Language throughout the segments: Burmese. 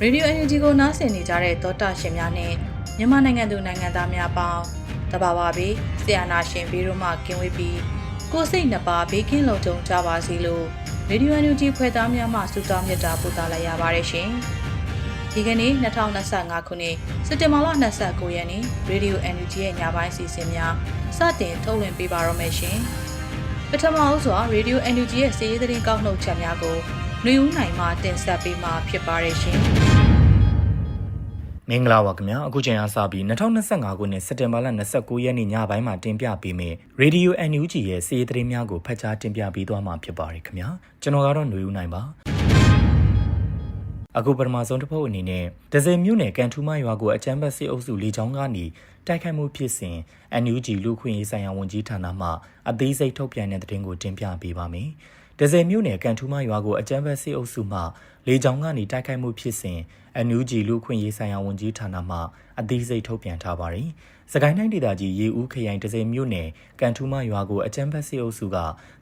ရေဒီယို NUG ကိုနားဆင်နေကြတဲ့သောတာရှင်များနဲ့မြန်မာနိုင်ငံသူနိုင်ငံသားများပေါင်းတဘာဝဘေးဆရာနာရှင်ဘေးတို့မှကင်းဝေးပြီးကိုယ်စိတ်နှစ်ပါးဘေးကင်းလုံခြုံကြပါစေလို့ရေဒီယို NUG ဖွဲ့သားများမှဆုတောင်းမြတ်တာပို့သလိုက်ရပါတယ်ရှင်။ဒီကနေ့2025ခုနှစ်စက်တင်ဘာလ29ရက်နေ့ရေဒီယို NUG ရဲ့ညပိုင်းအစီအစဉ်များစတင်ထုတ်လွှင့်ပေးပါတော့မယ်ရှင်။ ပထမဦးစွာရေဒီယို NUG ရဲ့စီးရီးသတင်းကောက်နှုတ်ချက်များကိုနှွေဦးနိုင်မှတင်ဆက်ပေးမှာဖြစ်ပါတယ်ရှင်။မင်္ဂလာပါခင်ဗျာအခုချိန်အားစပြီး2025ခုနှစ်စက်တင်ဘာလ29ရက်နေ့ညပိုင်းမှာတင်ပြပေးမယ့် Radio NUG ရဲ့စီးရီးသတင်းများကိုဖတ်ကြားတင်ပြပေးသွားမှာဖြစ်ပါတယ်ခင်ဗျာကျွန်တော်ကတော့ຫນွေဦးနိုင်ပါ အခုပထမဆုံးတစ်ပုတ်အနေနဲ့ဒဇယ်မြို့နယ်ကန်ထူးမရွာကိုအကြမ်းဖက်စစ်အုပ်စုလေကြောင်းကနေတိုက်ခိုက်မှုဖြစ်စဉ် NUG လူခွင့်ရေးဆိုင်ရာဝန်ကြီးဌာနမှအသေးစိတ်ထုတ်ပြန်တဲ့သတင်းကိုတင်ပြပေးပါမယ်။ ဒဇယ်မြို့နယ်ကန်ထူးမရွာကိုအကြမ်းဖက်စစ်အုပ်စုမှလေကြောင်းကနေတိုက်ခိုက်မှုဖြစ်စဉ် NUG လူခွင့်ရေးဆိုင်ရာဝန်ကြီးဌာနမှအသေးစိတ်ထုတ်ပြန်ထားပါတယ်။စကိုင်းတိုင်းဒေသကြီးရေဦးခရိုင်ဒဇယ်မြို့နယ်ကန်ထူးမရွာကိုအကြမ်းဖက်စစ်အုပ်စုက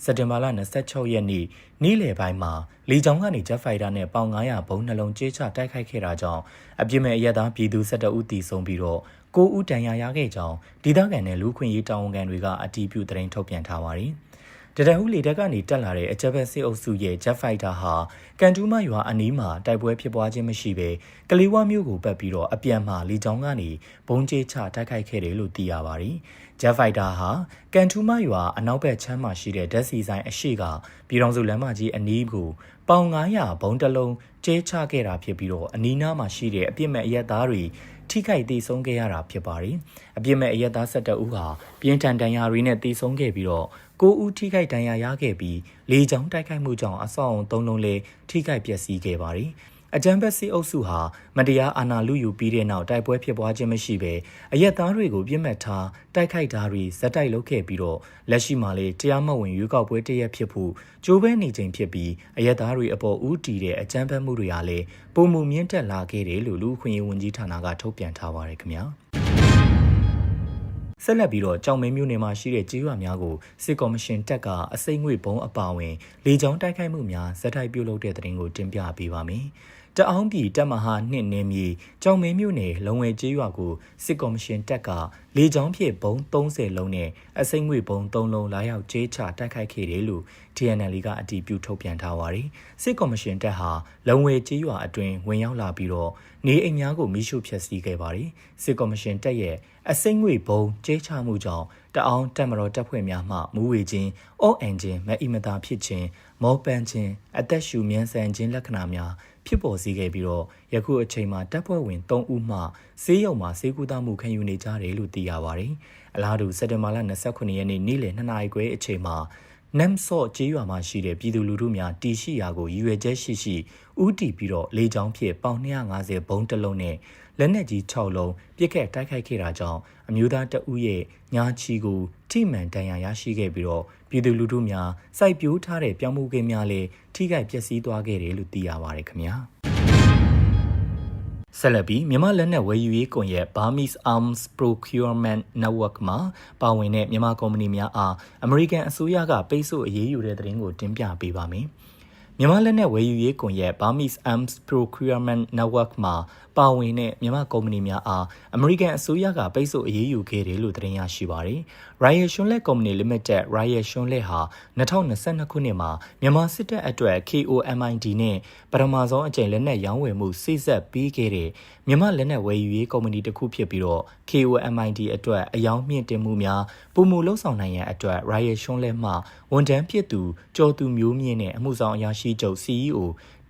စက်တင်ဘာလ26ရက်နေ့နေ့လယ်ပိုင်းမှာလေကြောင်းကနေဂျက်ဖိုက်တာနဲ့ပေါင်900ဘုံနှလုံးကျဲချတိုက်ခိုက်ခဲ့တာကြောင့်အပြစ်မဲ့အရက်သားပြည်သူ12ဦးတည်ဆုံးပြီးတော့ကိုဦးတန်ရာရခဲ့ကြောင်းဒေသခံနဲ့လူခွင့်ရေးတာဝန်ခံတွေကအတည်ပြုသတင်းထုတ်ပြန်ထားပါတယ်။ တရဟူလေတက်ကနေတက်လာတဲ့အကြက်ဘက်စစ်အုပ်စုရဲ့ Jet Fighter ဟာကန်တူးမရွာအနီးမှာတိုက်ပွဲဖြစ်ပွားခြင်းမရှိဘဲကလေးဝမြို့ကိုပတ်ပြီးတော့အပြန်မှာလေကြောင်းကနေဘုံကျဲချတိုက်ခိုက်ခဲ့တယ်လို့သိရပါတယ်။ Jet Fighter ဟာကန်တူးမရွာအနောက်ဘက်ချမ်းမှာရှိတဲ့ဓာတ်စီဆိုင်အရှိကပြည်တော်စုလမ်းမကြီးအနီးကိုပေါင်900ဘုံတလုံးကျဲချခဲ့တာဖြစ်ပြီးတော့အနီးနားမှာရှိတဲ့အပြစ်မဲ့အရက်သားတွေထိခိုက်ဒေဆုံးခဲ့ရတာဖြစ်ပါတယ်။အပြစ်မဲ့အရက်သား၁၁ဦးဟာပြင်းထန်ဒဏ်ရာတွေနဲ့ဒေဆုံးခဲ့ပြီးတော့ကိုဦးထိခိုက်ဒဏ်ရာရခဲ့ပြီးလေကြောင်းတိုက်ခိုက်မှုကြောင့်အဆောက်အုံသုံးလုံးလည်းထိခိုက်ပျက်စီးခဲ့ပါတယ်။ အကြံဘက်စီအုပ်စုဟာမတရားအာဏာလုယူပြီးတဲ့နောက်တိုက်ပွဲဖြစ်ပွားခြင်းမရှိဘဲအရက်သားတွေကိုပြစ်မှတ်ထားတိုက်ခိုက်တာတွေဇက်တိုက်လုပ်ခဲ့ပြီးတော့လက်ရှိမှာလေတရားမဝင်ရွေးကောက်ပွဲတရက်ဖြစ်ဖို့ကြိုးပမ်းနေချိန်ဖြစ်ပြီးအရက်သားတွေအပေါ်ဦးတည်တဲ့အကြံဘက်မှုတွေဟာလည်းပုံမှုမြင့်တက်လာခဲ့တယ်လို့လူခွင့်ရေးဝန်ကြီးဌာနကထုတ်ပြန်ထားပါတယ်ခင်ဗျာ။ဆက်လက်ပြီးတော့ကြောင်မဲမျိုးနယ်မှာရှိတဲ့ကြေးရွာများကိုစစ်ကော်မရှင်တက်ကအစိမ့်ငွေဘုံအပါဝင်လေကြောင်းတိုက်ခိုက်မှုများဇက်တိုက်ပြုလုပ်တဲ့တဲ့တင်ကိုတင်ပြပေးပါမယ်။ တအောင်းပြည်တပ်မဟာနှစ်နေမြေကြောင်မဲမျိုးနယ်လုံဝဲကြေးရွာကိုစစ်ကော်မရှင်တက်ကလေကြောင်းဖြင့်ဘုံ30လုံးနဲ့အစိမ့်ငွေဘုံ3လုံးလာရောက်ကြေးချတိုက်ခိုက်ခဲ့တယ်လို့ TNL ကအတည်ပြုထုတ်ပြန်ထားပါတယ်။စစ်ကော်မရှင်တပ်ဟာလုံဝဲကြေးရွာအတွင်းဝင်ရောက်လာပြီးတော့နေအိမ်များကိုမိရှုဖျက်ဆီးခဲ့ပါတယ်။စစ်ကော်မရှင်တပ်ရဲ့အစိမ့်ငွေဘုံကြေးချမှုကြောင့်တအောင်တက်မတော်တပ်ဖွဲ့များမှမူးဝေခြင်းအော့အန်ဂျင်မအီမတာဖြစ်ခြင်းမောပန်းခြင်းအသက်ရှူမြန်းဆန်ခြင်းလက္ခဏာများ ဖြစ်ပေါ်စေခဲ့ပြီးတော့ယခုအချိန်မှာတပ်ဖွဲ့ဝင်3ဦးမှဆေးရုံမှာဆေးကုသမှုခံယူနေကြတယ်လို့သိရပါတယ်။အလားတူစက်တင်ဘာလ29ရက်နေ့နေ့လယ်2နာရီခွဲအချိန်မှာနမ်ဆော့ကျေးရွာမှာရှိတဲ့ပြည်သူလူထုများတီရှိရာကိုရည်ရွယ်ချက်ရှိရှိဥတီပြီးတော့လေကြောင်းဖြင့်ပေါင်250ဘုံတစ်လုံးနဲ့ လက်နက်ကြီး6လုံးပြစ်ခတ်တိုက်ခိုက်ခဲ့တာကြောင့်အမျိုးသားတအုပ်ရဲ့ညာချီကိုထိမှန်ဒဏ်ရာရရှိခဲ့ပြီးတော့ပြည်သူလူထုများစိုက်ပျိုးထားတဲ့ပြောင်းမှုကိန်းများလည်းထိခိုက်ပျက်စီးသွားခဲ့တယ်လို့သိရပါတယ်ခင်ဗျာဆက်လက်ပြီးမြန်မာလက်နက်ဝယ်ယူရေးကွန်ရက် Burmese Arms Procurement Network မှာပါဝင်တဲ့မြန်မာကုမ္ပဏီများအားအမေရိကန်အစိုးရကပိတ်ဆို့အရေးယူတဲ့သတင်းကိုတင်ပြပေးပါမယ်။ မြန်မာလက်နက်ဝယ်ယူရေးကွန်ရက် Burmese Arms Procurement Network မှာပါဝင်တဲ့မြန်မာကုမ္ပဏီများအားအမေရိကန်အစိုးရကပိတ်ဆို့အရေးယူခဲ့တယ်လို့သတင်းရရှိပါတယ်။ Riot Shunle Company Limited Riot Shunle ဟာ2022ခုနှစ်မှာမြန်မာစစ်တပ်အတွက် KOMID နဲ့ပထမဆုံးအကြိမ်လက်နက်ရောင်းဝယ်မှုစိစက်ပေးခဲ့တဲ့မြန်မာလက်နက်ဝယ်ယူရေးကုမ္ပဏီတစ်ခုဖြစ်ပြီးတော့ KOMID အတွက်အယောင်မြင့်တင်မှုများပုံမှုလှုပ်ဆောင်နိုင်ရန်အတွက် Riot Shunle မှဝန်ထမ်းဖြစ်သူကျော်သူမျိုးမြင့်နဲ့အမှုဆောင်အရာရှိချုပ် CEO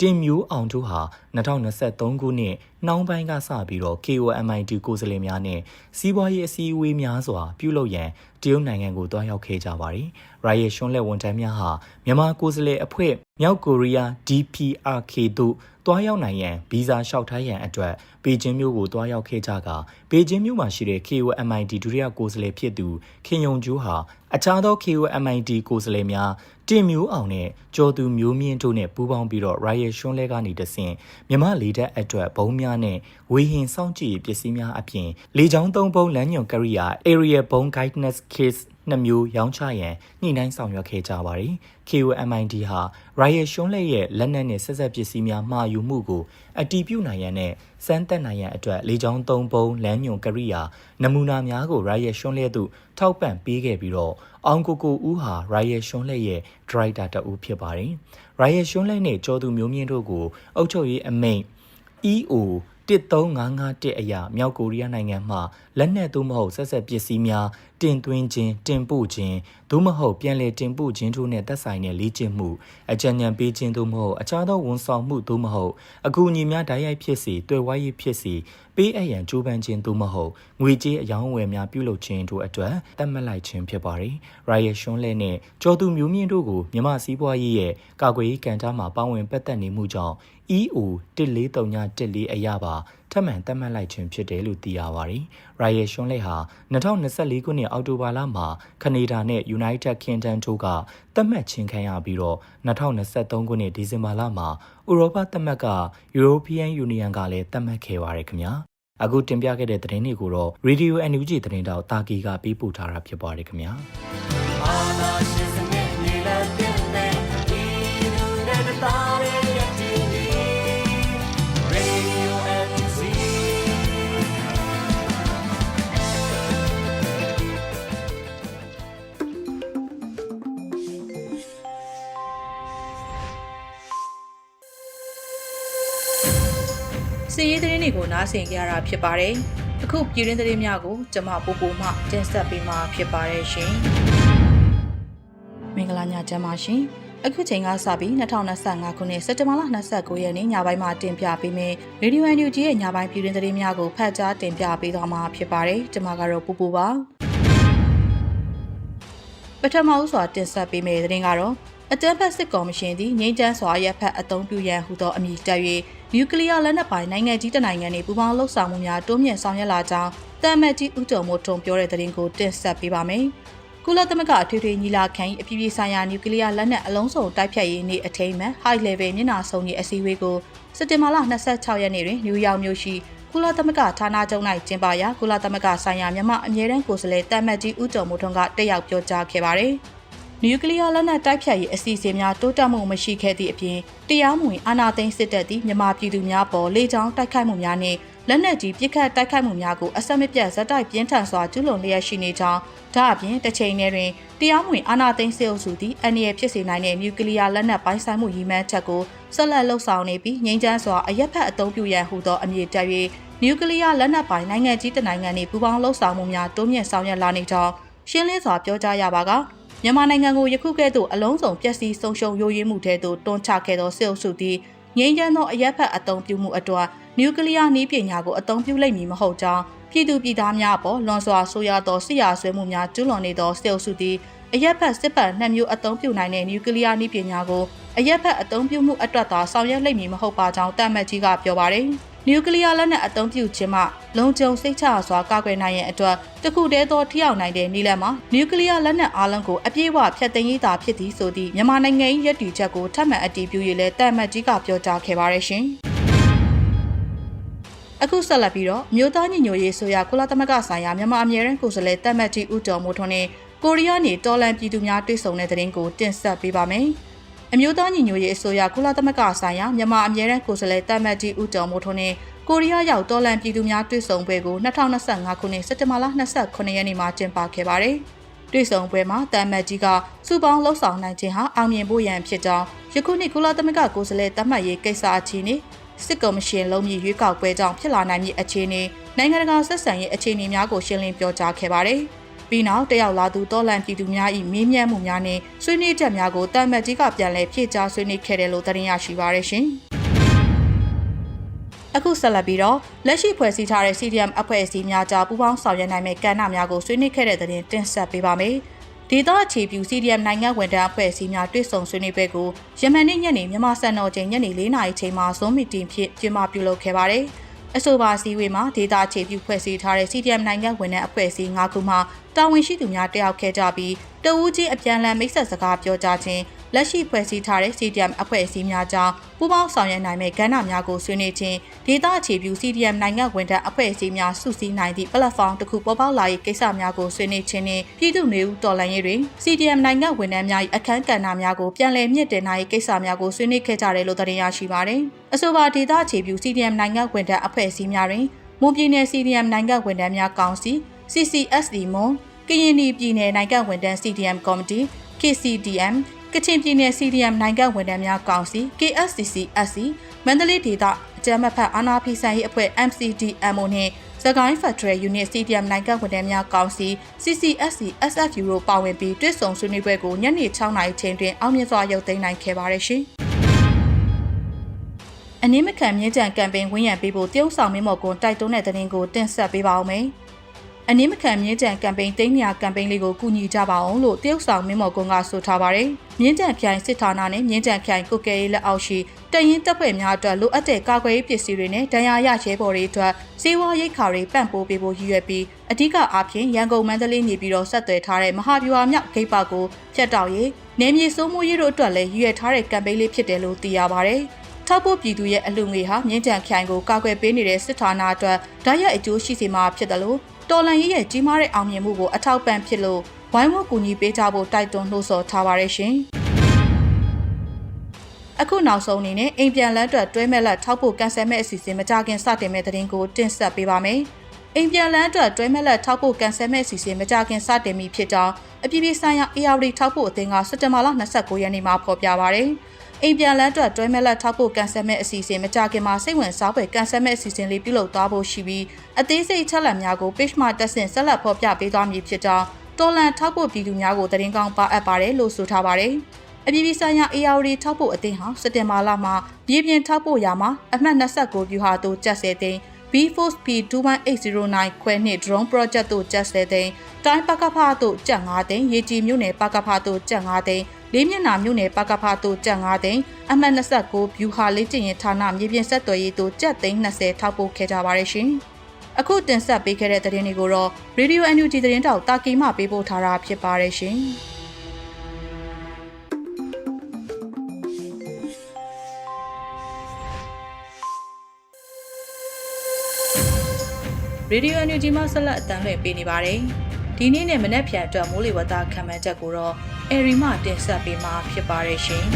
တင်မျိုးအောင်တို့ဟာ2023ခုနှစ်နှောင်းပိုင်းကစပြီးတော့ KOMID ကိုယ်စားလှယ်များနဲ့စီးပွားရေးအစည်းအဝေးများစွာပြုလုပ်ရန်တရုတ်နိုင်ငံကိုတွားရောက်ခဲ့ကြပါတယ်။ Riot ရှွန်းလက်ဝန်ထမ်းများဟာမြန်မာကိုယ်စားလှယ်အဖွဲ့မြောက်ကိုရီးယား DPRK တို့ တွားရောက်နိုင်ရန်ဗီဇာလျှောက်ထားရန်အတွက်ပေကျင်းမြို့ကိုတွားရောက်ခဲ့ကြကပေကျင်းမြို့မှာရှိတဲ့ KOMID ဒုတိယကိုယ်စားလှယ်ဖြစ်သူခင်ယုံကျိုးဟာအခြားသော KOMID ကိုယ်စားလှယ်များတင်မျိုးအောင်နဲ့ကျော်သူမျိုးမြင့်တို့နဲ့ပူးပေါင်းပြီးတော့ Riot ရှွန်းလဲကနေတဆင့်မြမလေတပ်အတွက်ဘုံများနဲ့ဝေဟင်စောင့်ကြည့်ရေးပစ္စည်းများအပြင်လေကြောင်းသုံးဘုံလမ်းညွန်ကရိယာ Area Bone Guidance Kits နှစ်မျိုးရောင်းချရန်ညှိနှိုင်းဆောင်ရွက်ခဲ့ကြပါတယ်။ KOMID ဟာ Riot ရှွန်းလက်ရဲ့လက်နက်နဲ့ဆက်ဆက်ပစ္စည်းများမှာယူမှုကိုအတီးပြုနိုင်ရန်နဲ့စမ်းသပ်နိုင်ရန်အတွက်လေကြောင်းသုံးဘုံလမ်းညွန်ကရိယာနမူနာများကို Riot ရှွန်းလက်သို့ထောက်ပံ့ပေးခဲ့ပြီးတော့အောင်ကိုကိုဦးဟာ Riot ရှွန်းလက်ရဲ့ Director တဦးဖြစ်ပါတယ်။ Riot ရှွန်းလက်နဲ့ကျော်သူမျိုးမြင့်တို့ကိုအုပ်ချုပ်ရေးအမိန့် EO 13551အရာမြောက်ကိုရီးယားနိုင်ငံမှလက်နက်သို့မဟုတ်ဆက်ဆက်ပစ္စည်းများ တင်သွင်းခြင်းတင်ပို့ခြင်းသို့မဟုတ်ပြန်လည်တင်ပို့ခြင်းတို့နဲ့သက်ဆိုင်တဲ့လေ့ကျင့်မှုအကြံဉာဏ်ပေးခြင်းသို့မဟုတ်အခြားသောဝန်ဆောင်မှုသို့မဟုတ်အကူအညီများဓာတ်ရိုက်ဖြစ်စေတွေ့ဝိုင်းရေးဖြစ်စေပေးအပ်ရန်ကြိုးပမ်းခြင်းသို့မဟုတ်ငွေကြေးအယောင်းအဝယ်များပြုလုပ်ခြင်းတို့အတွက်သတ်မှတ်လိုက်ခြင်းဖြစ်ပါတယ်။ Riot ရှွန်းလဲနဲ့ကျော်သူမျိုးမြင့်တို့ကိုမြမစည်းပွားရေးရဲ့ကာကွယ်ရေးကန်တာမှာပါဝင်ပတ်သက်နေမှုကြောင့် EO 14314အရပါ ထပ်မံသတ်မှတ်လိုက်ခြင်းဖြစ်တယ်လို့သိရပါတယ်။ Riot ရှွန်းလဲဟာ2024ခုနှစ်အောက်တိုဘာလမှာကနေဒါနဲ့ United Kingdom တို့ကသတ်မှတ်ခြင်းခံရပြီးတော့2023ခုနှစ်ဒီဇင်ဘာလမှာဥရောပသမဂ္ဂ European Union ကလည်းသတ်မှတ်ခဲ့ပါတယ်ခင်ဗျာ။အခုတင်ပြခဲ့တဲ့သတင်းတွေကိုတော့ Radio NUG သတင်းတောက်တာကီကပေးပို့ထားတာဖြစ်ပါတယ်ခင်ဗျာ။ စီရေးသတင်းတွေကိုနားဆင်ကြရတာဖြစ်ပါတယ်။အခုပြည်တွင်းသတင်းများကိုကျွန်မပူပူမှတင်ဆက်ပေးမှာဖြစ်ပါတယ်ရှင်။မင်္ဂလာညချမ်းပါရှင်။အခုချိန်ကစပြီး2025ခုနှစ်စက်တင်ဘာလ29ရက်နေ့ညပိုင်းမှာတင်ပြပေးမယ်။ Radio NUG ရဲ့ညပိုင်းပြည်တွင်းသတင်းများကိုဖတ်ကြားတင်ပြပေးသွားမှာဖြစ်ပါတယ်။ကျွန်မကတော့ပူပူပါ။ပထမဦးစွာတင်ဆက်ပေးမယ့်သတင်းကတော့ အကြမ်းဖက်စစ်ကော်မရှင်သည်ငြိမ်းချမ်းစွာရပ်ဖက်အုံပြုရန်ဟူသောအမည်တပ်၍နျူကလ িয়ার လက်နက်ပိုင်နိုင်ငံကြီးတစ်နိုင်ငံနှင့်ပူးပေါင်းလှုပ်ဆောင်မှုများတိုးမြင့်ဆောင်ရွက်လာကြောင်းတမ်မတ်ကြီးဦးကျော်မိုးထွန်းပြောတဲ့သတင်းကိုတင်ဆက်ပေးပါမယ်။ကုလသမဂ္ဂအထွေထွေညီလာခံ၏အပြည်ပြည်ဆိုင်ရာနျူကလ িয়ার လက်နက်အလုံးစုံတိုက်ဖြတ်ရေးနေ့အထိမ်းအမှတ် High Level မျက်နှာစုံညီအစည်းအဝေးကိုစက်တင်ဘာလ26ရက်နေ့တွင်နယူးယောက်မြို့ရှိကုလသမဂ္ဂဌာနချုပ်၌ကျင်းပရာကုလသမဂ္ဂဆိုင်ရာမြန်မာအမြဲတမ်းကိုယ်စားလှယ်တမ်မတ်ကြီးဦးကျော်မိုးထွန်းကတက်ရောက်ပြောကြားခဲ့ပါတယ်။ နျူကလ িয়ার လက်နက်တိုက်ဖြတ်ရေးအစီအစဉ်များတိုးတက်မှုမရှိခဲ့သည့်အပြင်တရားမဝင်အာဏာသိမ်းစစ်တပ်သည်မြန်မာပြည်သူများပေါ်လေကြောင်းတိုက်ခိုက်မှုများနှင့်လက်နက်ကြီးပစ်ခတ်တိုက်ခိုက်မှုများကိုအဆက်မပြတ်ဇက်တိုက်ပြင်းထန်စွာကျူးလွန်လျက်ရှိနေကြောင်းဒါအပြင်တစ်ချိန်တည်းတွင်တရားမဝင်အာဏာသိမ်းစစ်အုပ်စုသည်အန္တရာယ်ဖြစ်စေနိုင်တဲ့နျူကလ িয়ার လက်နက်ပိုင်းဆိုင်မှုရည်မှန်းချက်ကိုဆက်လက်လှုပ်ဆောင်နေပြီးငြိမ်းချမ်းစွာအရက်ဖက်အုံပြုရန်ဟူသောအမည်တပ်၍နျူကလ িয়ার လက်နက်ပိုင်နိုင်ငံကြီးတစ်နိုင်ငံနှင့်ပူးပေါင်းလှုပ်ဆောင်မှုများတိုးမြင့်ဆောင်ရွက်လာနေကြောင်းရှင်းလင်းစွာပြောကြားရပါက မြန်မာနိုင်ငံကိုယခုကဲ့သို့အလုံးစုံပျက်စီးဆုံးရှုံးယိုယွင်းမှုထဲသို့တွန်းချခဲ့သောစစ်အုပ်စုသည်ငြိမ်းချမ်းသောအရက်ဖက်အုံပြုမှုအတွက်နျူကလ িয়ার နည်းပညာကိုအသုံးပြုလိမ့်မည်မဟုတ်ကြောင်းပြည်သူပြည်သားများအပေါ်လွန်စွာဆိုးရွားသောစစ်ရာဆွဲမှုများကျူးလွန်နေသောစစ်အုပ်စုသည်အရက်ဖက်စစ်ပတ်နှစ်မျိုးအသုံးပြုနိုင်တဲ့နျူကလ িয়ার နည်းပညာကိုအရက်ဖက်အသုံးပြုမှုအတွက်သာဆောင်ရွက်လိမ့်မည်မဟုတ်ပါကြောင်းတမတ်ကြီးကပြောပါတယ်။ နျူကလ িয়ার လက်နက်အသုံးပြုခြင်းမှလုံခြုံစိတ်ချစွာကာကွယ်နိုင်ရန်အတွက်တခုတည်းသောထိရောက်နိုင်တဲ့နည်းလမ်းမှာနျူကလ িয়ার လက်နက်အားလုံးကိုအပြည့်အဝဖျက်သိမ်းရေးသာဖြစ်သည်ဆိုသည့်မြန်မာနိုင်ငံ၏ရည်တည်ချက်ကိုထပ်မံအတည်ပြု၍လည်းတမတ်ကြီးကပြောကြားခဲ့ပါတယ်ရှင်။အခုဆက်လက်ပြီးတော့မြို့သားညီညွတ်ရေးဆိုရကုလသမဂ္ဂဆိုင်ရာမြန်မာအမြဲတမ်းကိုယ်စားလှယ်တမတ်ကြီးဦးကျော်မိုးထွန်းနဲ့ကိုရီးယားနေတော်လန်ပြည်သူများတွေ့ဆုံတဲ့တဲ့ရင်ကိုတင်ဆက်ပေးပါမယ်။ အမျိုးသားညီညွတ်ရေးအစိုးရကုလသမဂ္ဂဆိုင်ရာမြန်မာအမြဲတမ်းကိုယ်စားလှယ်တမတ်ကြီးဦးကျော်မိုးထွန်းနဲ့ကိုရီးယားရောက်တော်လန်ပြည်သူများတွေ့ဆုံပွဲကို2025ခုနှစ်စက်တင်ဘာလ29ရက်နေ့မှာကျင်းပခဲ့ပါတယ်။တွေ့ဆုံပွဲမှာတမ်မတ်ကြီးကစုပေါင်းလှုပ်ဆောင်နိုင်ခြင်းဟာအောင်မြင်ဖို့ရန်ဖြစ်ကြောင်းယခုနှစ်ကုလသမဂ္ဂကိုယ်စားလှယ်တမတ်ရေးကိစ္စအခြေအနေစစ်ကော်မရှင်လုံးမြရွေးကောက်ပွဲကြောင့်ဖြစ်လာနိုင်မည့်အခြေအနေနိုင်ငံတကာဆက်ဆံရေးအခြေအနေများကိုရှင်းလင်းပြောကြားခဲ့ပါတယ်။ ပြီးနောက်တက်ရောက်လာသူတော်လန်ပြည်သူများ၏မေးမြန်းမှုများနဲ့ဆွေးနွေးချက်များကိုတမ်မတ်ကြီးကပြန်လည်ဖြည့်ကြားဆွေးနွေးခဲ့တယ်လို့သတင်းရရှိပါရရှင်။အခုဆက်လက်ပြီးတော့လက်ရှိဖွဲ့စည်းထားတဲ့ CDM အဖွဲ့အစည်းများကြားပူးပေါင်းဆောင်ရွက်နိုင်မယ့်ကဏ္ဍများကိုဆွေးနွေးခဲ့တဲ့သတင်းတင်ဆက်ပေးပါမယ်။ဒေသအခြေပြု CDM နိုင်ငံဝန်ထမ်းအဖွဲ့အစည်းများတွေ့ဆုံဆွေးနွေးပွဲကိုယမန်နေ့ညနေမြန်မာစံတော်ချိန်ညနေ4နာရီချိန်မှာ Zoom meeting ဖြင့်ကျင်းပပြုလုပ်ခဲ့ပါတယ်။ အဆိုပါစည်းဝေးမှာဒေတာအခြေပြုဖွဲ့စည်းထားတဲ့ CDM နိုင်ငံဝန်ထမ်းအဖွဲ့အစည်း၅ခုမှတာဝန်ရှိသူများတက်ရောက်ခဲ့ကြပြီးတဦးချင်းအပြန်အလှန်မိတ်ဆက်စကားပြောကြားခြင်း လက်ရှိဖွဲ့စည်းထားတဲ့ CDM အဖွဲ့အစည်းများကြောင့်ပူးပေါင်းဆောင်ရွက်နိုင်မယ့်ကဏ္ဍများကိုဆွေးနွေးခြင်းဒေတာအခြေပြု CDM နိုင်ငံဝန်ထမ်းအဖွဲ့အစည်းများစုစည်းနိုင်သည့် platform တစ်ခုပေါ်ပေါက်လာရေးကိစ္စများကိုဆွေးနွေးခြင်းနှင့်ပြည်သူ့နေဦးတော်လှန်ရေးတွင် CDM နိုင်ငံဝန်ထမ်းများ၏အခမ်းကဏ္ဍများကိုပြန်လည်မြင့်တင်နိုင်ရေးကိစ္စများကိုဆွေးနွေးခဲ့ကြတယ်လို့သတင်းရရှိပါတယ်။အဆိုပါဒေတာအခြေပြု CDM နိုင်ငံဝန်ထမ်းအဖွဲ့အစည်းများတွင်မွန်ပြည်နယ် CDM နိုင်ငံဝန်ထမ်းများကောင်စီ CCSD မွန်ကရင်ပြည်နယ်နိုင်ငံဝန်ထမ်း CDM ကော်မတီ KCDM ကချင်ပြည်နယ် CDM နိုင်ငံဝန်ထမ်းများကောင်စီ KSCC-SC မန္တလေးဒေသအကြမ်းဖက်အာဏာဖီဆန်ရေးအဖွဲ့ MCDMO နှင့်စကိုင်းဖက်ဒရယ်ယူနစ် CDM နိုင်ငံဝန်ထမ်းများကောင်စီ CCSC SFU တို့ပါဝင်ပြီးတွဲဆုံဆွေးနွေးပွဲကိုညနေ6နာရီချိန်တွင်အောင်မြင်စွာရုပ်သိမ်းနိုင်ခဲ့ပါတယ်ရှင်။အနည်းမခံမြင့်ကြံကမ်ပိန်းဝင်းရံပေးဖို့တရုတ်ဆောင်မင်းမော်ကွန်တိုက်တွန်းတဲ့တဲ့တင်ကိုတင်ဆက်ပေးပါဦးမယ်။ အနည်းမခံမြင်းကြံကမ်ပိန်းတိန်းညာကမ်ပိန်းလေးကိုကူညီကြပါအောင်လို့တရုတ်ဆောင်မင်းမော်ကွန်ကဆိုထားပါတယ်။မြင်းကြံခိုင်စစ်ဌာနနဲ့မြင်းကြံခိုင်ကုတ်ကဲရေးလက်အောက်ရှိတရင်တပ်ဖွဲ့များအတွက်လိုအပ်တဲ့ကာကွယ်ရေးပစ္စည်းတွေနဲ့ဒဏ်ရာရရဲဘော်တွေအတွက်စေဝါရိတ်ခါတွေပံ့ပိုးပေးဖို့ရည်ရွယ်ပြီးအဓိကအားဖြင့်ရန်ကုန်မန္တလေးနေပြီးတော့ဆက်သွယ်ထားတဲ့မဟာဗျူဟာမြောက်ဂိတ်ပါကိုဖျက်တောက်ရေးနေမြေစိုးမိုးရေးတို့အတွက်လည်းရည်ရွယ်ထားတဲ့ကမ်ပိန်းလေးဖြစ်တယ်လို့သိရပါတယ်။ထောက်ဖို့ပြည်သူရဲ့အလူငွေဟာမြင်းကြံခိုင်ကိုကာကွယ်ပေးနေတဲ့စစ်ဌာနအတွက်ဓာတ်ရိုက်အကျိုးရှိစေမှာဖြစ်တယ်လို့ တော်လန်ရေးရဲ့ကြီးမားတဲ့အောင်မြင်မှုကိုအထောက်ပံ့ဖြစ်လို့ဝိုင်းဝန်းကူညီပေးကြဖို့တိုက်တွန်းနှိုးဆော်ထားပါရရှင်။အခုနောက်ဆုံးအနေနဲ့အိမ်ပြန်လန်းအတွက်တွဲမဲ့လက်ထောက်ဖို့ကန်ဆယ်မဲ့အစီအစဉ်မကြခင်စတင်မဲ့သတင်းကိုတင်ဆက်ပေးပါမယ်။အိမ်ပြန်လန်းအတွက်တွဲမဲ့လက်ထောက်ဖို့ကန်ဆယ်မဲ့အစီအစဉ်မကြခင်စတင်ပြီဖြစ်ကြောင်းအပြည်ပြည်ဆိုင်ရာ ARD ထောက်ဖို့အသင်းကစက်တင်ဘာလ29ရက်နေ့မှာဖော်ပြပါရယ်။ အိမ်ပြန်လန်းအတွက်တွဲမဲ့လက်ထောက်ဖို့ကန်ဆယ်မဲ့အစီအစဉ်မကြခင်မှာစိတ်ဝင်စားဖွယ်ကန်ဆယ်မဲ့အစီအစဉ်လေးပြုလုပ်သွားဖို့ရှိပြီးအသေးစိတ်ချက်လက်များကို page မှာတက်ဆင့်ဆက်လက်ဖော်ပြပေးသွားမည်ဖြစ်ကြောင်းတော်လန်ထောက်ဖို့ပြည်သူများကိုသတင်းကောင်းပါအပ်ပါတယ်လို့ဆိုထားပါတယ်။အပြည်ပြည်ဆိုင်ရာ ARD ထောက်ဖို့အသင်းဟာစက်တင်ဘာလမှာပြည်ပြင်ထောက်ဖို့ရာမှာအမှတ်29ဗျူဟာသို့ကျက်ဆဲသိန်း B-Force P21809 ခွဲနှစ် drone project တို့ကျက်ဆဲသိန်းတိုင်းပကဖားတို့ကျပ်9သိန်းရေကြီးမြို့နယ်ပကဖားတို့ကျပ်9သိန်း လေးမျက်နှာမြို့နယ်ပကဖာတို့ကြက်9သိန်းအမှတ်29ဗျူဟာလေးကျင်ရင်ဌာနမြေပြင်ဆက်သွယ်ရေးတို့ကြက်သိန်း20ထောက်ပို့ခဲ့ကြပါရရှင်။အခုတင်ဆက်ပေးခဲ့တဲ့သတင်းတွေကိုတော့ Radio NUG သတင်းတောက်တာကီမှပေးပို့ထားတာဖြစ်ပါရရှင်။ Radio NUG မှာဆက်လက်အတန်းလွှင့်ပေးနေပါတယ်။ ဒီနေ့နဲ့မနေ့ဖြန်အတွက်မိုးလေဝသခံမှန်းချက်ကိုတော့အရီမှတင်ဆက်ပေးမှာဖြစ်ပါတယ်ရှင်။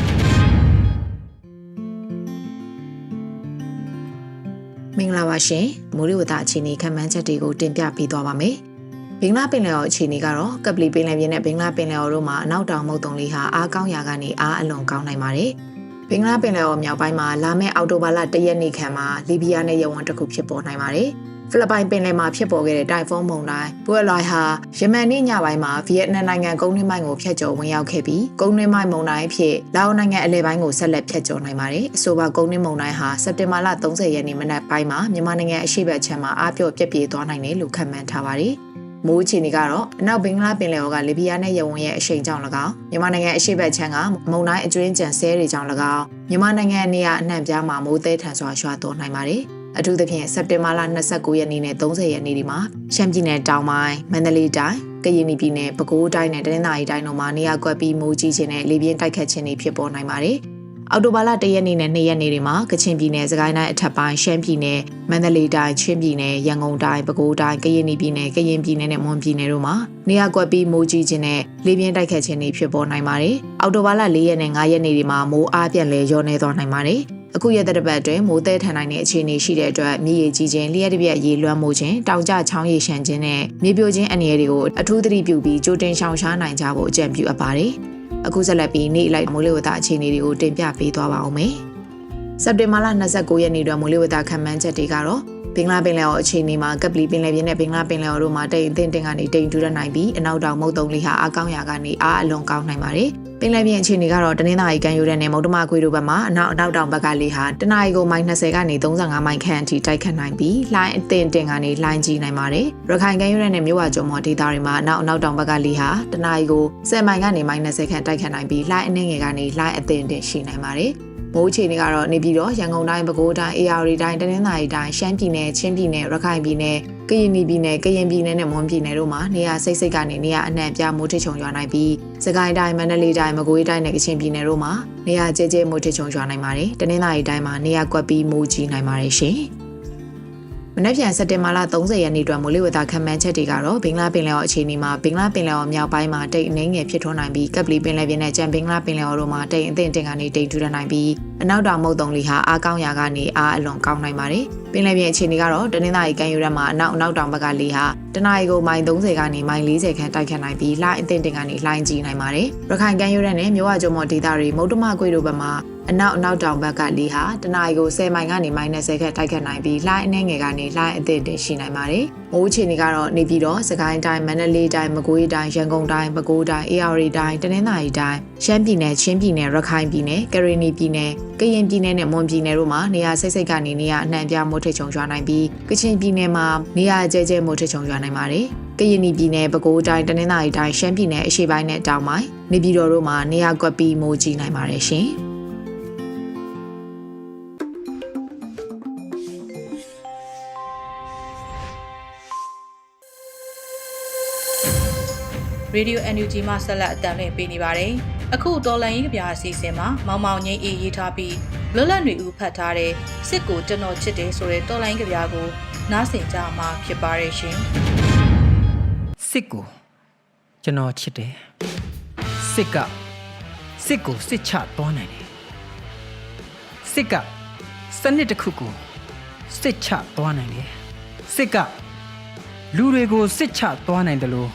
မင်္ဂလာပါရှင်မိုးလေဝသအခြေအနေခံမှန်းချက်တွေကိုတင်ပြပေးသွားပါမယ်။ဘင်္ဂလားပင်လယ်အော်အခြေအနေကတော့ကပလီပင်လယ်ပြင်နဲ့ဘင်္ဂလားပင်လယ်အော်တို့မှာအနောက်တောင်မုတ်တုံလေးဟာအားကောင်းရာကနေအားအလွန်ကောင်းနိုင်ပါတယ်။ဘင်္ဂလားပင်လယ်အော်မြောက်ပိုင်းမှာလာမယ့်အောက်တိုဘာလ၁ရက်နေ့ခန့်မှာလီဘီယာနဲ့ယဝန်တစ်ခုဖြစ်ပေါ်နိုင်ပါတယ်။ ဖိလစ်ပိုင်ပင်လယ်မှာဖြစ်ပေါ်ခဲ့တဲ့တိုင်ဖုန်းမုန်တိုင်းဘူအလိုက်ဟာယမန်နေ့ညပိုင်းမှာဗီယက်နမ်နိုင်ငံကုန်းတွင်းပိုင်းကိုဖျက်ကျော်ဝင်ရောက်ခဲ့ပြီးကုန်းတွင်းပိုင်းမုန်တိုင်းအဖြစ်လာအိုနိုင်ငံအလဲပိုင်းကိုဆက်လက်ဖျက်ကျော်နိုင်ပါတယ်။အဆိုပါကုန်းတွင်းမုန်တိုင်းဟာစက်တင်ဘာလ30ရက်နေ့မနက်ပိုင်းမှာမြန်မာနိုင်ငံအရှေ့ဘက်ခြမ်းမှာအားပြော့ပြက်ပြေးသွားနိုင်တယ်လို့ခန့်မှန်းထားပါတယ်။မိုးချီနေကတော့အနောက်ဘင်္ဂလားပင်လယ်အော်ကလီဘီယာနဲ့ယဝန်ရဲ့အရှိန်ကြောင့်၎င်းမြန်မာနိုင်ငံအရှေ့ဘက်ခြမ်းကမုန်တိုင်းအကျွင်းကြံဆဲတွေကြောင့်၎င်းမြန်မာနိုင်ငံနေရာအနှံ့ပြားမှာမိုးသေးထန်စွာရွာသွန်းနိုင်ပါတယ်။ အထူးသဖြင့်စက်တင်ဘာလ29ရက်နေ့နဲ့30ရက်နေ့ဒီမှာရှမ်းပြည်နယ်တောင်ပိုင်းမန္တလေးတိုင်းကရင်ပြည်နယ်ပဲခူးတိုင်းနဲ့တနင်္သာရီတိုင်းတို့မှာနေရာကွက်ပြီးမိုးကြီးခြင်းနဲ့လေပြင်းတိုက်ခတ်ခြင်းတွေဖြစ်ပေါ်နိုင်ပါတယ်။အော်တိုဘာလ1ရက်နေ့နဲ့2ရက်နေ့တွေမှာကချင်ပြည်နယ်၊စကိုင်းတိုင်းအထက်ပိုင်းရှမ်းပြည်နယ်၊မန္တလေးတိုင်း၊ချင်းပြည်နယ်၊ရန်ကုန်တိုင်း၊ပဲခူးတိုင်း၊ကရင်ပြည်နယ်၊ကရင်ပြည်နယ်နဲ့မွန်ပြည်နယ်တို့မှာနေရာကွက်ပြီးမိုးကြီးခြင်းနဲ့လေပြင်းတိုက်ခတ်ခြင်းတွေဖြစ်ပေါ်နိုင်ပါတယ်။အော်တိုဘာလ4ရက်နဲ့5ရက်နေ့တွေမှာမိုးအားပြန်လဲလျော့နေသွားနိုင်ပါတယ်။ အအခုရက်သက်တစ်ပတ်အတွင်းမိုးသည်ထန်နိုင်တဲ့အခြေအနေရှိတဲ့အတွက်မြေရေကြီးခြင်းလျှက်တစ်ပြက်ရေလွှမ်းမိုးခြင်းတောင်ကျချောင်းရေရှမ်းခြင်းနဲ့မြေပြိုခြင်းအနေအတွေကိုအထူးသတိပြုပြီးကြိုတင်ရှောင်ရှားနိုင်ကြဖို့အကြံပြုအပ်ပါတယ်။အခုဆက်လက်ပြီးနေ့လိုက်မိုးလေဝသအခြေအနေတွေကိုတင်ပြပေးသွားပါအောင်မယ်။စက်တင်ဘာလ29ရက်နေ့တွင်မိုးလေဝသခန့်မှန်းချက်တွေကတော့ဘင်္ဂလားပင်လယ်အော်အခြေအနေမှာကပလီပင်လယ်ပြင်နဲ့ဘင်္ဂလားပင်လယ်အော်တို့မှာတိမ်အထင်တင်ကနေတိမ်ထူရနိုင်ပြီးအနောက်တောင်မုတ်တုံလေးဟာအကောင်းရာကနေအားအလွန်ကောင်းနိုင်ပါတယ်။ ပင်လယ်ပြင်အခြေအနေကတော့တနင်္သာရီကမ်းရိုးတန်းနဲ့မုတ်တမခွေတို့ဘက်မှာအနောက်အနောက်တောင်ဘက်ကလေးဟာတနအီကိုမိုင်20ကနေ35မိုင်ခန့်အထိတိုက်ခတ်နိုင်ပြီးလှိုင်းအထင်တင်ကနေလှိုင်းကြီးနိုင်ပါတယ်။ရခိုင်ကမ်းရိုးတန်းနဲ့မြို့ဝကျုံမော်ဒေသတွေမှာအနောက်အနောက်တောင်ဘက်ကလေးဟာတနအီကို10မိုင်ကနေမိုင်20ခန့်တိုက်ခတ်နိုင်ပြီးလှိုင်းအနှင်းငယ်ကနေလှိုင်းအထင်တင်ရှိနိုင်ပါတယ်။ မိုးအခြေအနေကတော့နေပြည်တော်ရန်ကုန်တိုင်းပဲခူးတိုင်းအေရဝတီတိုင်းတနင်္သာရီတိုင်းရှမ်းပြည်နယ်ချင်းပြည်နယ်ရခိုင်ပြည်နယ်ကရင်ပြည်နယ်ကရင်ပြည်နယ်နဲ့မွန်ပြည်နယ်တို့မှာနေရာစိတ်စိတ်ကနေနေရာအနှံ့ပြမိုးထချုံရွာနိုင်ပြီးစကိုင်းတိုင်းမန္တလေးတိုင်းမကွေးတိုင်းနဲ့ကချင်ပြည်နယ်တို့မှာနေရာကျဲကျဲမိုးထချုံရွာနိုင်ပါတယ်တနင်္သာရီတိုင်းမှာနေရာကွက်ပြီးမိုးကြီးနိုင်ပါတယ်ရှင် မနက်ဖြန်စက်တင်ဘာလ30ရက်နေ့အတွက်မိုးလေဝသခန့်မှန်းချက်တွေကတော့ဘင်္ဂလားပင်လယ်အော်အခြေအနေမှာဘင်္ဂလားပင်လယ်အော်မြောက်ပိုင်းမှာတိတ်အနှင်းငယ်ဖြစ်ထွန်းနိုင်ပြီးကပ်ပလီပင်လယ်ပြင်နဲ့ကြံဘင်္ဂလားပင်လယ်အော်တို့မှာတိတ်အထင်တင်ကနေတိတ်ထူထနိုင်ပြီးအနောက်တောင်မုတ်တုံလီဟာအားကောင်းရာကနေအားအလွန်ကောင်းနိုင်ပါတယ်။ပင်လယ်ပြင်အခြေအနေကတော့တနင်္သာရီကမ်းရိုးတန်းမှာအနောက်အနောက်တောင်ဘက်ကလေဟာတနအီကိုမိုင်30ကနေမိုင်40ခန့်တိုက်ခတ်နိုင်ပြီးလှိုင်းအထင်တင်ကနေလှိုင်းကြီးနိုင်ပါတယ်။ရခိုင်ကမ်းရိုးတန်းနဲ့မြဝကျုံမော်ဒေသတွေမုတ်တမကွေတို့ဘက်မှာ အနောက်အနောက်တောင်ဘက်ကလေဟာတနအီကို10မိုင်ကနေမိုင်20ခန့်တိုက်ခတ်နိုင်ပြီးလှိုင်းအနှဲငယ်ကနေလှိုင်းအသင့်တင်ရှိနိုင်ပါတယ်။မိုးအခြေအနေကတော့နေပြည်တော်၊စကိုင်းတိုင်း၊မန္တလေးတိုင်း၊မကွေးတိုင်း၊ရန်ကုန်တိုင်း၊ပဲခူးတိုင်း၊အေရဝတီတိုင်း၊တနင်္သာရီတိုင်း၊ရှမ်းပြည်နယ်၊ချင်းပြည်နယ်၊ရခိုင်ပြည်နယ်၊ကရင်ပြည်နယ်၊ကရင်ပြည်နယ်နဲ့မွန်ပြည်နယ်တို့မှာနေရာစိတ်စိတ်ကနေနေရာအနှံ့ပြမိုးထချုံရွာနိုင်ပြီးကချင်ပြည်နယ်မှာနေရာအကျဲကျဲမိုးထချုံရွာနိုင်ပါတယ်။ကရင်ပြည်နယ်၊ပဲခူးတိုင်း၊တနင်္သာရီတိုင်း၊ရှမ်းပြည်နယ်အရှေ့ပိုင်းနဲ့တောင်ပိုင်းနေပြည်တော်တို့မှာနေရာကွက်ပြီးမိုးကြီးနိုင်ပါတယ်ရှင်။ Radio NUG မှာဆက်လက်အတန်လွှင့်ပေးနေပါတယ်။အခုတော်လန်ရေးကြပြအစီအစဉ်မှာမောင်မောင်ငိမ့်အေးရေးထားပြီးလွတ်လပ်နေဦးဖတ်ထားတဲ့စစ်ကိုကျွန်တော်ချစ်တယ်ဆိုတဲ့တော်လန်ရေးကြပြကိုနားဆင်ကြမှာဖြစ်ပါရဲ့ရှင်။စစ်ကိုကျွန်တော်ချစ်တယ်စစ်ကစစ်ကိုစစ်ချသွားနိုင်တယ်စစ်ကစနစ်တစ်ခုကိုစစ်ချသွားနိုင်တယ်စစ်ကလူတွေကိုစစ်ချသွားနိုင်တယ်လို့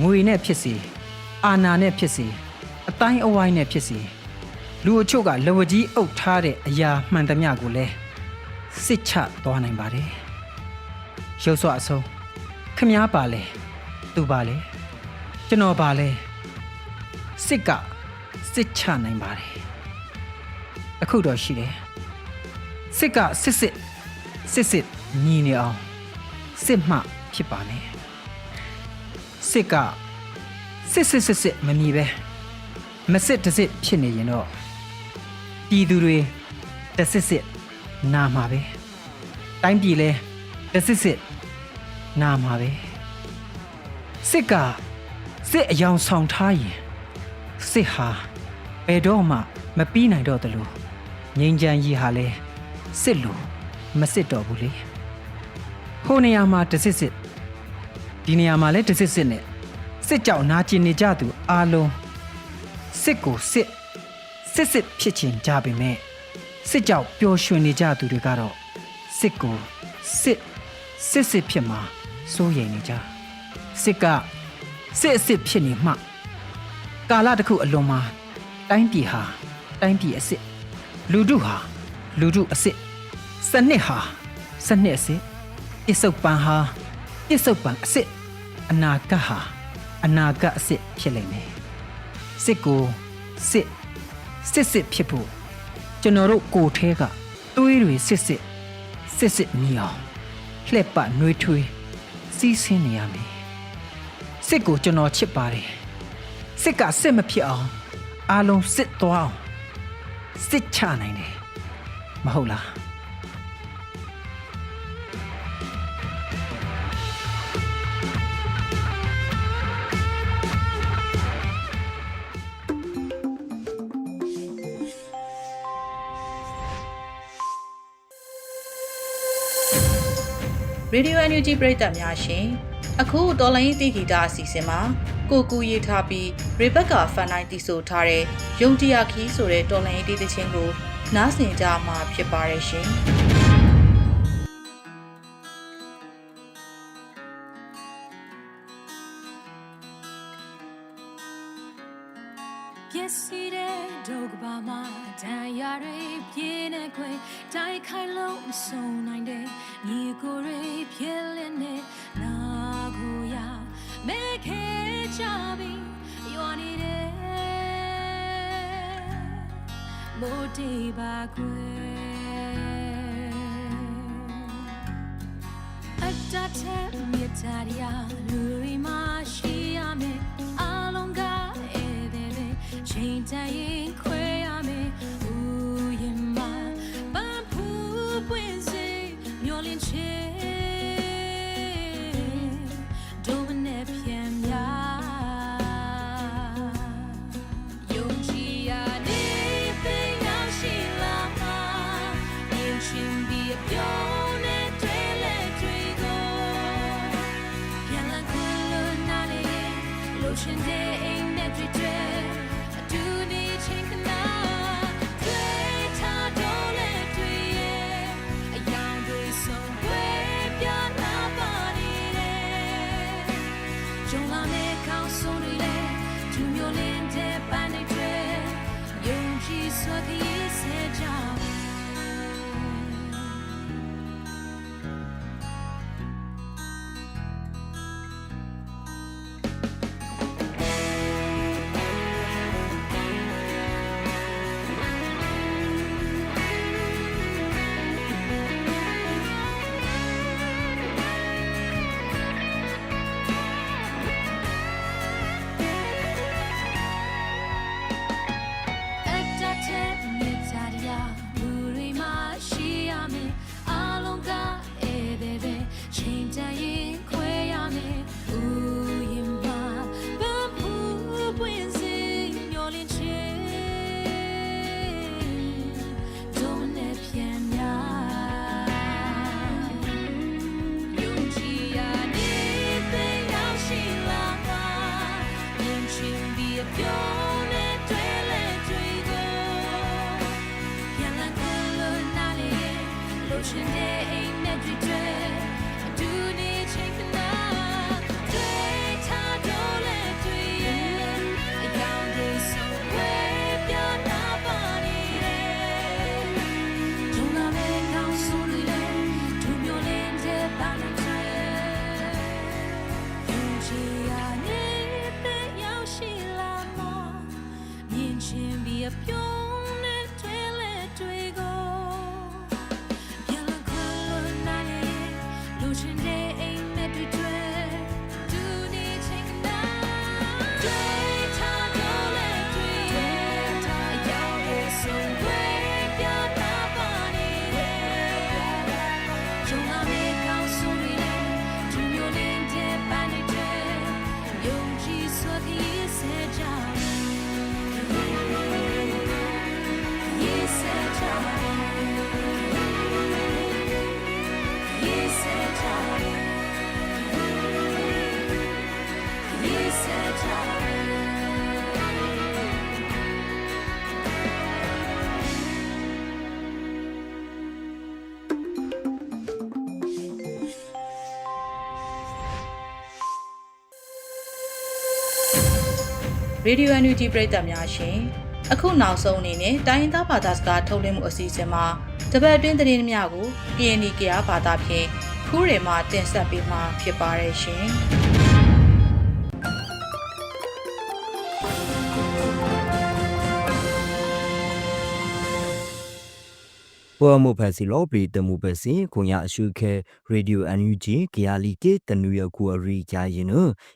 ငွေနဲ့ဖြစ်စီအာဏာနဲ့ဖြစ်စီအတိုင်းအဝိုင်းနဲ့ဖြစ်စီလူအချို့ကလဝကြီးအုပ်ထားတဲ့အရာမှန်သမျှကိုလည်းစစ်ချသွားနိုင်ပါတယ်ရုပ်စွာအဆုံးခမားပါလဲသူပါလဲကျွန်တော်ပါလဲစစ်ကစစ်ချနိုင်ပါတယ်အခုတော့ရှိတယ်စစ်ကစစ်စစ်စစ်စစ်ညီနေအောင်စစ်မှဖြစ်ပါမယ် စစ်ကစစ်စစ်စစ်စစ်မမြည်ပဲမစစ်တစ်စစ်ဖြစ်နေရင်တော့ပြည်သူတွေတစ်စစ်စစ်နာမှာပဲတိုင်းပြည်လဲတစ်စစ်စစ်နာမှာပဲစစ်ကစစ်အယောင်ဆောင်ထားရင်စစ်ဟာဘယ်တော့မှမပြီးနိုင်တော့တယ်လို့ငိမ့်ချမ်းကြီးဟာလဲစစ်လို့မစစ်တော့ဘူးလေဟိုနေရာမှာတစ်စစ်စစ် ဒီနေရာမှာလည်းတစ်စစ်စစ်နဲ့စစ်ကြောက်နာကျင်နေကြသူအားလုံးစစ်ကိုစစ်စစ်စစ်ဖြစ်ချင်ကြပေမဲ့စစ်ကြောက်ပျော်ရွှင်နေကြသူတွေကတော့စစ်ကိုစစ်စစ်စစ်ဖြစ်မှာစိုးရိမ်နေကြစစ်ကစစ်အစ်စ်ဖြစ်နေမှ ကာလတစ်ခုအလွန်မှာတိုင်းပြည်ဟာတိုင်းပြည်အစ်စ်လူထုဟာလူထုအစ်စ်စနစ်ဟာစနစ်အစ်စ်ပြစ္ဆုတ်ပံဟာ ပြစ္ဆုတ်ပံအစ်စ်အနာဂတ်ဟာအနာဂတ်အစ်စ်ဖြစ်လိမ့်မယ်စစ်ကိုစစ်စစ်စစ်ဖြစ်ဖို့ကျွန်တော်တို့ကိုယ်ထဲကသွေးတွေစစ်စစ်စစ်စစ်မြည်အောင်လှက်ပနှွေးထွေးစီးဆင်းနေရမယ်စစ်ကိုကျွန်တော်ချစ်ပါတယ်စစ်ကစစ်မဖြစ်အောင်အားလုံးစစ်သွားအောင်စစ်ချနိုင်တယ်မဟုတ်လား ရေဒီယို NUG ပရိသတ်များရှင်အခုတော်လိုင်းတီဂီတာအစီအစဉ်မှာကိုကူရေးထားပြီးရေဘက်ကဖန်နိုင်တီဆိုထားတဲ့ယုံတရာခီဆိုတဲ့တော်လိုင်းတီးသချင်းကိုနားဆင်ကြမှာဖြစ်ပါတယ်ရှင်။ တွေပြင်းနေခွေတိုက်ခိုင်လို့မဆုံးနိုင်တဲ့ညီကိုတွေဖြစ်လင်းနေနာကိုရမဲခဲချပြီးရွာနေတဲ့မို့တေးပါခွေအတ္တတဲ့မြတ်တရားလူရီမရှိရမယ်အလုံးကဧည့်သည်ပဲချိန်တန်ရင်ခွဲရ မျော ရေဒီယို NUG ပရိသတ်များရှင်အခုနောက်ဆုံးအနေနဲ့တိုင်းရင်းသားဘာသာစကားထုတ်လွှင့်မှုအစီအစဉ်မှာတပတ်အတွင်းသတင်းများကို PND ကရာဘာသာဖြင့်ခူးရမှာတင်ဆက်ပေးမှာဖြစ်ပါတယ်ရှင် ပေါ်မဖက်စီလောပရီတမှုပစီခွန်ရအရှုခဲရေဒီယိုအန်ယူဂျီကရလီကေတနူရကူအရီကြရင်န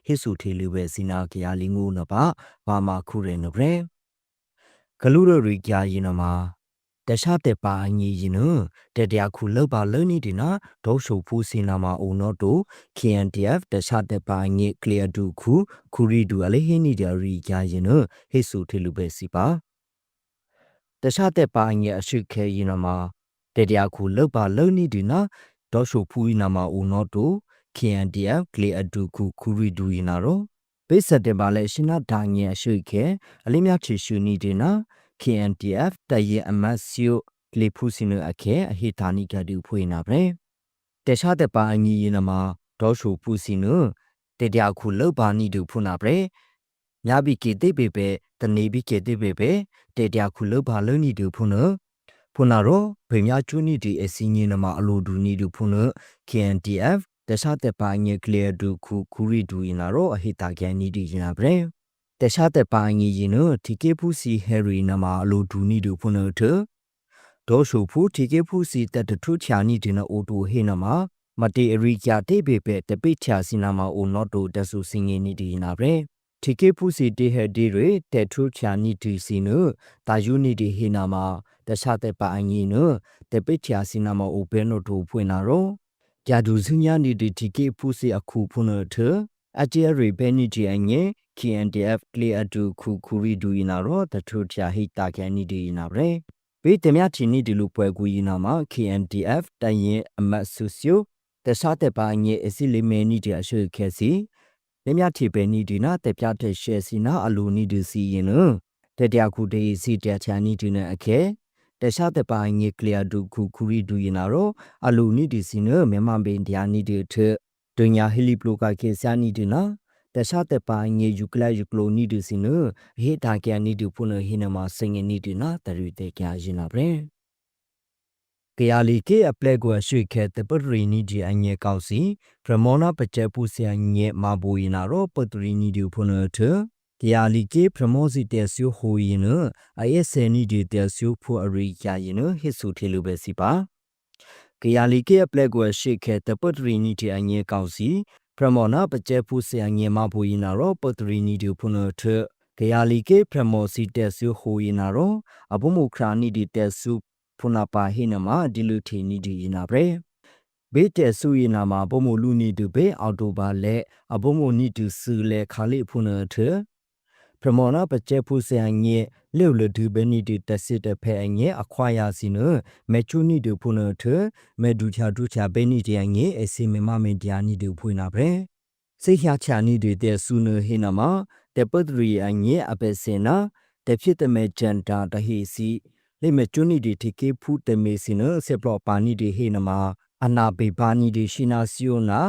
ဟစ်ဆူထေလူပဲစီနာကရလီငိုနပါဘာမခုရဲနဂရေဂလူရရီကြရင်နမှာတခြားတဲ့ပါအငီရင်နတတရခုလောက်ပါလုံးနေတယ်နော်ဒေါရှုဖူးစင်နာမအုံတော့တို့ KNDF တခြားတဲ့ပါအငီ clear ဒူခုခူရီဒူအလေးဟင်းနေကြရီကြရင်နဟစ်ဆူထေလူပဲစီပါတခြားတဲ့ပါအငီအရှုခဲရင်နမှာ တတရခုလောက်ပါလုံးနေတယ်နော်ဒေါရှုဖူးနာမအုံတော့တို့ KNDF clear ဒူခုခူရီဒူရင်နာတော့ပိစက်တယ်ပါလဲရှင်နာဒါငယ်အရှုခဲအလေးများချီရှူနေတယ်နော် KNTF တရင်အမတ်စီယိုကလီဖူစီနအခဲအဟိတာနိကဒူဖွေနာဗရေတခြားတဲ့ပါအငီရင်နမှာဒေါရှူဖူစီနတေတျာခုလောက်ပါနိဒူဖုနာဗရေမြာဘီကေတေပေပေတနေဘီကေတေပေပေတေတျာခုလောက်ပါလုံးနိဒူဖုန ဖုနာရောဗေမြချူနီဒီအစီညင်နမှာအလိုဒူနိဒူဖုန KNTF တခြားတဲ့ပါငီကလီယာဒူခုခူရီဒူရင်လာရောအဟိတာကန်နိဒီရင်လာဗရေတခြားတဲ့ပါငီရင်နဒီကေဖူစီဟယ်ရီနမှာအလိုဒူနိဒူဖုနထဒေါရှူဖူဒီကေဖူစီတတထုချာနိဒီနအိုတိုဟေနမှာမတေအရိကျတေပေပေတပိချာစီနာမအိုနော့တိုတဆူစင်ငေနိဒီနာဗရေတီကေဖူစီတေဟဒီရေတေထုချာနိဒီစီနတာယူနိဒီဟေနာမှာ တခြားတဲ့ပါအငီနတပိချာစီနာမအိုဘဲနိုတိုဖွင့်နာရောဂျာဒူစညာနိဒီတီကေဖူစီအခုဖုန်ထအတီယရီဘဲနိဂျီအငေ KNDF clear to khu khuri du ina ro the thu thya hi ta kya ni di ina bre ဘေးတမြချီနီဒီလူပွဲကူရင်နာမှာ KNDF တန်ရင်အမတ်ဆူဆီယိုတခြားတဲ့ပါငယ်အစီလီမဲနီဒီအရှိခဲစီလမြတီပဲနီဒီနာတပြတဲ့ရှယ်စီနာအလူနီဒီစီရင်နတတရခုတေးစီတချာနီဒီနာအခဲ တခြားတဲ့ပါငယ်ကလျာဒူခုခူရီဒူရင်နာရောအလူနီဒီစီနမြန်မာဘင်တရားနီဒီထဒညာဟီလီပလိုကကေဆာနီဒီနာတခြားတဲ့ပါငယ်ယူကလယူကလိုနီဒီစီနဟေတာကရနီဒီဖုန်ဟိနမစငယ်နီဒီနာတရီတေကရရင်နာဗျကယာလီကေအပလက်ကွာရွှေခဲတပရီနီဒီအငဲကောက်စီပရမောနာပချက်ပူဆာငဲမဘူရင်နာရောပတရီနီဒီဖုန်ထ ကယာလီကေပရမောစီတဲဆူဟိုရင်နအယက်ဆယ်နီဒီတဲဆူဖူအရိယာရင်နဟစ်ဆူထေလူပဲစီပါကယာလီကေအပလက်ကွာရွှေခဲတပရီနီဒီအငဲကောက်စီပရမောနာပချက်ပူဆာငဲမဘူရင်နာရောပတရီနီဒီဖုန်ထကယာလီကေပရမောစီတဲဆူဟိုရင်နာရောအဘုံမူခရာနီဒီတဲဆူဖုနာပါဟိနမဒီလူထေနီဒီနာဗရေဘေးတဲဆူယနာမှာဘုံမလူနီတူဘေအော်တိုဘာလက်အဘုံမနီတူဆူလေခါလိဖုနာထပရ မောနာပကျဲဖူဆန်ငဲလေလဒူဘနီတီတစစ်တဖဲငဲအခွာယာစီနမေချူနီတူဖုနာထမေဒူချာဒူချာဘေနီတီငဲအစီမမမေဒီယာနီတူဖွေနာဗရေစိတ်ရချာနီတွေတဲ့ဆူနဟိနမှာတပဒရီအငဲအပစင်နာတဖြစ်တမဲဂျန်တာတဟီစီလေမကျွနီဒီတီကေဖူတမေစင်နဆေပလောပါနီဒီဟေနမအနာဘေဘာနီဒီရှိနာစီယိုနာ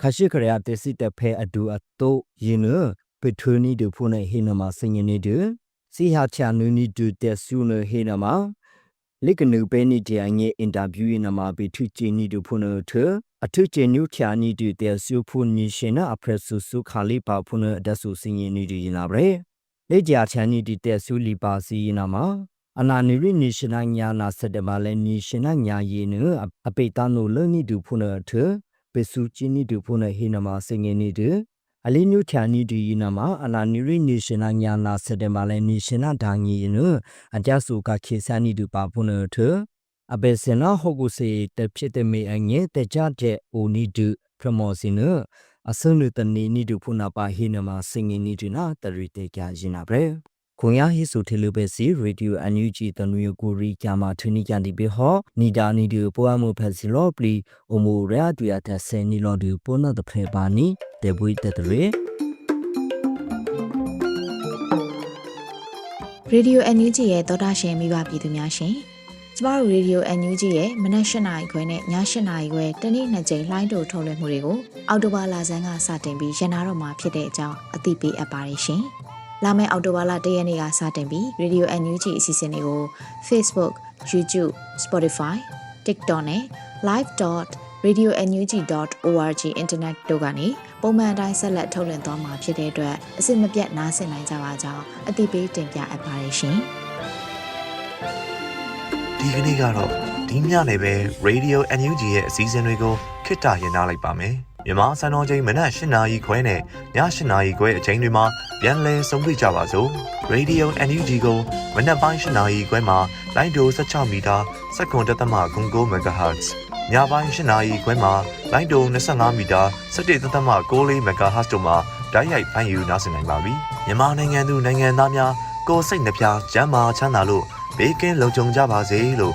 ခရှိခရယာတစီတဖဲအဒူအတုယင်းန ပထွနီဒီဖုန်ဟေနမစင်ယနေဒီစီဟာချာနူနီဒူတက်ဆူနဟေနမလိကနုပဲနီဒီအငဲအင်တာဗျူးယနမဘေထုချီနီဒူဖုန်ထအထုချေနုချာနီဒူတက်ဆူဖုန်နီရှင်နာအဖရက်ဆူဆူခါလီပါဖုန်အဒဆူစင်ယနေဒီနာဗရေလေကြာချာနီဒီတက်ဆူလီပါစီယနာမအနာနိရိနေရှင်နာညာနာစတမလဲနေရှင်နာညာယေနအပေတနိုလနိဒူဖုနထပေစုချိနိဒူဖုနဟိနမစငေနိဒ အလင်းညချာနိဒီနမအနာနိရိနေရှင်နာညာနာစတမလဲနေရှင်နာဒါငီနအကြဆုကခေဆာနိဒူပါဖုနထအဘေစနာဟောကုစေတဖြစ်တဲ့မေအငဲတကြတဲ့အိုနိဒူပရမောစီနအစနုတနေနိဒူဖုနာပါဟိနမစငေနိဒူနာတရိတေကြရင်နာဗျ ခွန်ရဟိဆိုထေလူပဲစီရေဒီယိုအန်ယူဂျီတနူယကိုရီကျမာထနီကန်ဒီဘေဟောနီဒါနီဒီပိုအမှုဖက်စီလောပလီအိုမိုရာတူရတဲ့ဆယ်နီလောဒီပိုနာတဖဲပါနီတေဘွိတတရေရေဒီယို NUG ရဲ့သောတာရှင်မိဘပြည်သူများရှင်ကျမတို့ရေဒီယို NUG ရဲ့မနက်၈နာရီခွဲနဲ့ည၈နာရီခွဲတနေ့နှစ်ကြိမ်လိုင်းတိုထုတ်လွှင့်မှုတွေကိုအောက်တိုဘာလဆန်းကစတင်ပြီးရန်နာတော့မှာဖြစ်တဲ့အကြောင်းအသိပေးအပ်ပါတယ်ရှင်။ လာမယ့်အောက်တိုဘာလ၁ရက်နေ့ကစတင်ပြီးရေဒီယို NUG အစီအစဉ်တွေကို Facebook, YouTube, Spotify, TikTok နဲ့ live.radionug.org အင်တာနက်တို့ကနေပုံမှန်အတိုင်းဆက်လက်ထုတ်လွှင့်သွားမှာဖြစ်တဲ့အတွက်အစစ်မပြတ်နားဆင်နိုင်ကြပါကြောင်းအသိပေးတင်ပြအပ်ပါတယ်ရှင်။ဒီကနေ့ကတော့ဒီညနေပဲ Radio NUG ရဲ့အစည်းအဝေးတွေကိုခਿੱတရနာလိုက်ပါမယ် မြန်မာစံတော်ချိန်မနက်၈နာရီခွဲနဲ့ည၈နာရီခွဲအချိန်တွေမှာပြန်လည်ဆုံးဖြတ်ကြပါစို့ Radio NUG ကိုမနက်ပိုင်း၈နာရီခွဲမှာလိုင်းဒို16မီတာစက္ကန့်တသမ9 MHz ညပိုင်း၈နာရီခွဲမှာလိုင်းဒို25မီတာ17တသမ6 MHz တို့မှာဓာတ်ရိုက်ဖမ်းယူနားဆင်နိုင်ပါပြီမြန်မာနိုင်ငံသူနိုင်ငံသားများကိုယ်စိတ်နှပြကျန်းမာချမ်းသာလို့ဘေးကင်းလုံခြုံကြပါစေလို့